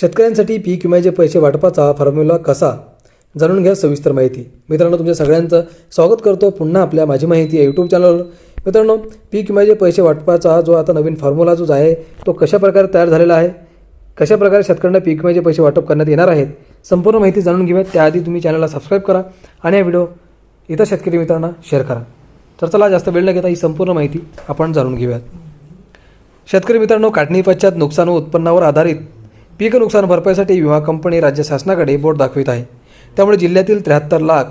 शेतकऱ्यांसाठी पीक विम्याचे पैसे वाटपाचा फॉर्म्युला कसा? जाणून घ्या सविस्तर माहिती. मित्रांनो तुमच्या सगळ्यांचं स्वागत करतो पुन्हा आपल्या माझी माहिती या यूट्यूब चॅनलवर मित्रांनो पीक विम्याचे पैसे वाटपाचा जो आता नवीन फॉर्म्युला जो आहे तो कशा प्रकारे तयार झालेला आहे? कशा प्रकारे शेतकऱ्यांना पीक विम्याचे पैसे वाटप करण्यात येणार आहेत? संपूर्ण माहिती जाणून घेऊयात त्याआधी तुम्ही चॅनलला सबस्क्राईब करा आणि हा व्हिडिओ इतर शेतकरी मित्रांना शेअर करा. तर चला जास्त वेळ न घेता ही संपूर्ण माहिती आपण जाणून घेऊयात. शेतकरी मित्रांनो काढणी पश्चात नुकसान व उत्पन्नावर आधारित पीक नुकसान भरपाईसाठी विमा कंपनी राज्य शासनाकडे बोट दाखवित आहे. त्यामुळे जिल्ह्यातील त्र्याहत्तर लाख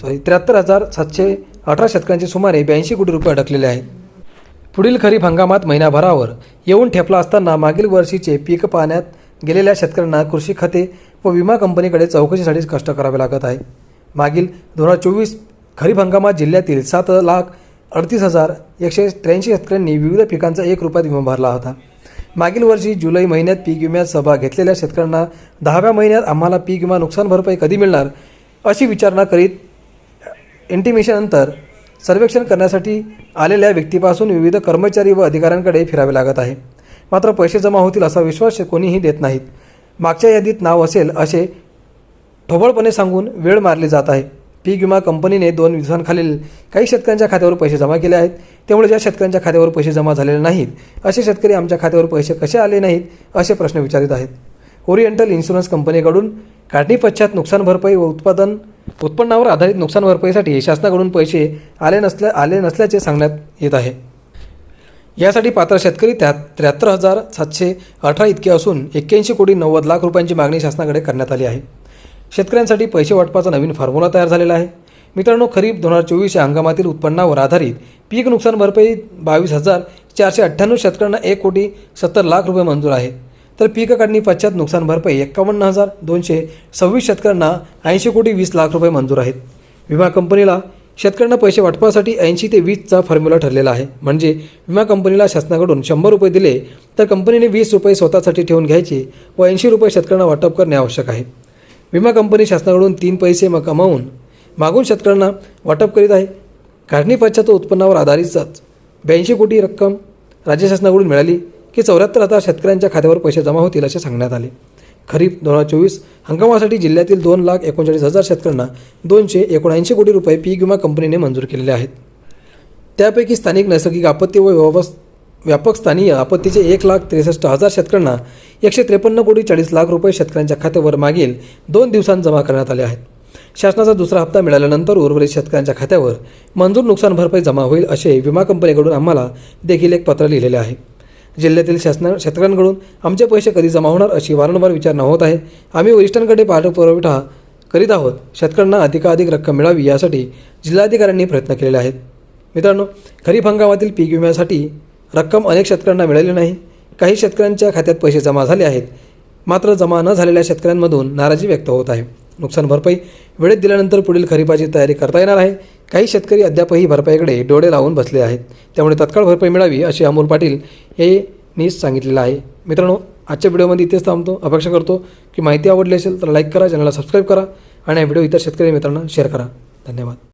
सॉरी त्र्याहत्तर हजार सातशे अठरा शेतकऱ्यांचे सुमारे ब्याऐंशी कोटी रुपये अडकलेले आहेत. पुढील खरीप हंगामात महिनाभरावर येऊन ठेपला असताना मागील वर्षीचे पीक पाण्यात गेलेल्या शेतकऱ्यांना कृषी खते व विमा कंपनीकडे चौकशीसाठी कष्ट करावे लागत आहे. मागील दोन हजार चोवीस खरीप हंगामात जिल्ह्यातील सात लाख अडतीस हजार एकशे त्र्याऐंशी शेतकऱ्यांनी विविध पिकांचा एक रुपयात विमा भरला होता. मागील वर्षी जुलै महिन्यात पीक विम्यात सभा घेतलेल्या शेतकऱ्यांना दहाव्या महिन्यात आम्हाला पीक विमा नुकसान भरपाई कधी मिळणार अशी विचारणा करीत इंटिमेशननंतर सर्वेक्षण करण्यासाठी आलेल्या व्यक्तीपासून विविध कर्मचारी व अधिकाऱ्यांकडे फिरावे लागत आहे. मात्र पैसे जमा होतील असा विश्वास कोणीही देत नाहीत. मागच्या यादीत नाव असेल असे ठोबळपणे सांगून वेळ मारली जात आहे. पीक विमा कंपनीने दोन दिवसांखालील काही शेतकऱ्यांच्या खात्यावर पैसे जमा केले आहेत. त्यामुळे ज्या शेतकऱ्यांच्या खात्यावर पैसे जमा झालेले नाहीत असे शेतकरी आमच्या खात्यावर पैसे कसे आले नाहीत असे प्रश्न विचारित आहेत. ओरिएंटल इन्शुरन्स कंपनीकडून काढणी पश्चात नुकसान भरपाई व उत्पादन उत्पन्नावर आधारित नुकसान भरपाईसाठी शासनाकडून पैसे आले नसल्या आले नसल्याचे सांगण्यात येत आहे. यासाठी पात्र शेतकरी त्या त्र्याहत्तर हजार सातशे अठरा इतके असून एक्क्याऐंशी कोटी नव्वद लाख रुपयांची मागणी शासनाकडे करण्यात आली आहे. शेतकऱ्यांसाठी पैसे वाटपाचा नवीन फॉर्म्युला तयार झालेला आहे. मित्रांनो खरीप दोन हजार चोवीस या हंगामातील उत्पन्नावर आधारित पीक नुकसान भरपाई बावीस हजार चारशे अठ्ठ्याण्णव शेतकऱ्यांना एक कोटी सत्तर लाख रुपये मंजूर आहे. तर पीक काढणी पश्चात नुकसान भरपाई एक्कावन्न हजार दोनशे सव्वीस शेतकऱ्यांना ऐंशी कोटी वीस लाख रुपये मंजूर आहेत. विमा कंपनीला शेतकऱ्यांना पैसे वाटपासाठी ऐंशी ते वीसचा फॉर्म्युला ठरलेला आहे. म्हणजे विमा कंपनीला शासनाकडून शंभर रुपये दिले तर कंपनीने वीस रुपये स्वतःसाठी ठेवून घ्यायचे व ऐंशी रुपये शेतकऱ्यांना वाटप करणे आवश्यक आहे. विमा कंपनी शासनाकडून तीन पैसे म कमावून मागून शेतकऱ्यांना वाटप करीत आहे. काढणी पश्चात उत्पन्नावर आधारितच ब्याऐंशी कोटी रक्कम राज्य शासनाकडून मिळाली की चौऱ्याहत्तर हजार शेतकऱ्यांच्या खात्यावर पैसे जमा होतील असे सांगण्यात आले. खरीप दोन हजार चोवीस हंगामासाठी जिल्ह्यातील दोन लाख एकोणचाळीस हजार शेतकऱ्यांना दोनशे एकोणऐंशी कोटी रुपये पीक विमा कंपनीने मंजूर केलेले आहेत. त्यापैकी स्थानिक नैसर्गिक आपत्ती व व्यवस् व्यापक स्थानीय आपत्तीचे एक लाख त्रेसष्ट हजार शेतकऱ्यांना एकशे त्रेपन्न कोटी चाळीस लाख रुपये शेतकऱ्यांच्या खात्यावर मागील दोन दिवसांत जमा करण्यात आले आहेत. शासनाचा दुसरा हप्ता मिळाल्यानंतर उर्वरित शेतकऱ्यांच्या खात्यावर मंजूर नुकसान भरपाई जमा होईल असे विमा कंपनीकडून आम्हाला देखील एक पत्र लिहिलेले आहे. जिल्ह्यातील शासना शेतकऱ्यांकडून आमचे पैसे कधी जमा होणार अशी वारंवार विचारणा होत आहे. आम्ही वरिष्ठांकडे पाठपुरवठा करीत आहोत. शेतकऱ्यांना अधिकाधिक रक्कम मिळावी यासाठी जिल्हाधिकाऱ्यांनी प्रयत्न केलेले आहेत. मित्रांनो खरीप हंगामातील पीक विम्यासाठी रक्कम अनेक शेतकऱ्यांना मिळाली नाही. काही शेतकऱ्यांच्या खात्यात पैसे जमा झाले आहेत. मात्र जमा न झालेल्या शेतकऱ्यांमधून नाराजी व्यक्त होत आहे. नुकसान भरपाई वेळेत दिल्यानंतर पुढील खरीपाची तयारी करता येणार आहे. काही शेतकरी अद्यापही भरपाईकडे डोळे लावून बसले आहेत. त्यामुळे तत्काळ भरपाई मिळावी असे अमोल पाटील यांनी सांगितलेलं आहे. मित्रांनो आजच्या व्हिडिओमध्ये इथेच थांबतो. अपेक्षा करतो की माहिती आवडली असेल तर लाईक करा चॅनलला सबस्क्राईब करा आणि हा व्हिडिओ इतर शेतकरी मित्रांना शेअर करा. धन्यवाद.